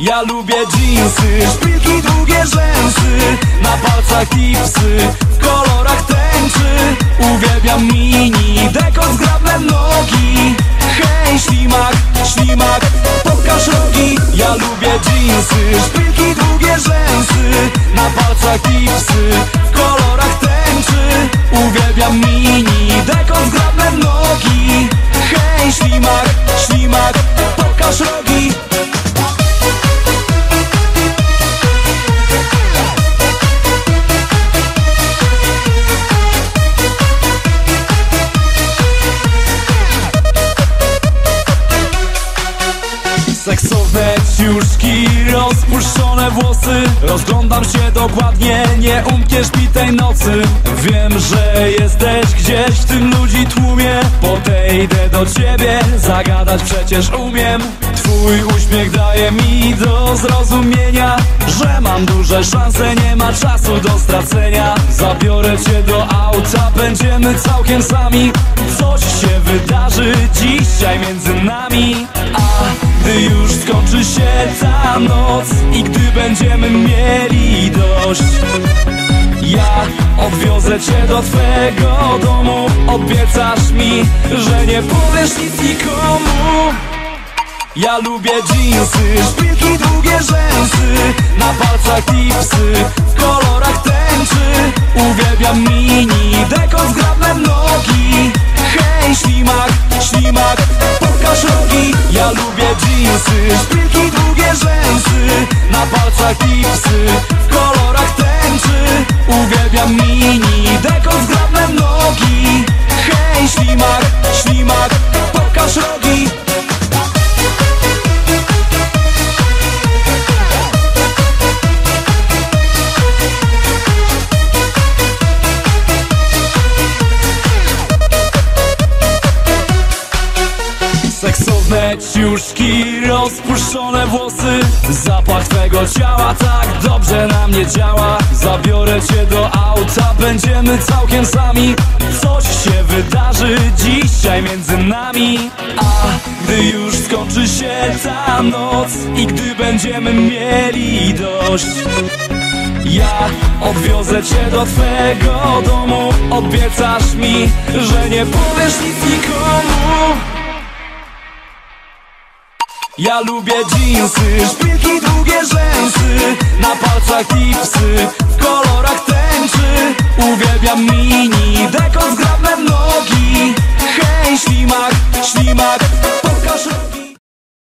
Ja lubię jeansy, szpilki, długie rzęsy Na palcach tipsy, w kolorach tęczy. Uwielbiam mini, dekot, zgrabne nogi. Hej, ślimak, ślimak, pokaż rogi. Ja lubię jeansy, szpilki, długie rzęsy Na palcach tipsy, w kolorach tęczy. Uwielbiam mini, ciuszki, rozpuszczone włosy. Rozglądam się dokładnie, nie umkniesz mi tej nocy. Wiem, że jesteś gdzieś w tym ludzi tłumie. Podejdę do ciebie, zagadać przecież umiem. Twój uśmiech daje mi do zrozumienia Że mam duże szanse, nie ma czasu do stracenia. Zabiorę cię do auta, będziemy całkiem sami. Coś się wydarzy dzisiaj między nami już skończy się ta noc I gdy będziemy mieli dość ja odwiozę cię do twego domu. Obiecasz mi, że nie powiesz nic nikomu. Ja lubię jeansy, szpilki, długie rzęsy Na palcach tipsy, rzęsy Na palcach tipsy, w kolorach tęczy. Uwielbiam mini, dekot, zgrabne nogi. Hej, ślimak, ślimak, pokaż rogi Seksowne ciuszki, rozpuszczone włosy. Zapach twego ciała tak dobrze na mnie działa. Zabiorę cię do auta, będziemy całkiem sami. Coś się wydarzy dzisiaj między nami. A gdy już skończy się ta noc I gdy będziemy mieli dość ja odwiozę cię do twego domu. Obiecasz mi, że nie powiesz nic nikomu ja lubię dżinsy, szpilki, długie rzęsy Na palcach tipsy, w kolorach tęczy. Uwielbiam mini, dekon, zgrabne nogi. Hej, ślimak, ślimak.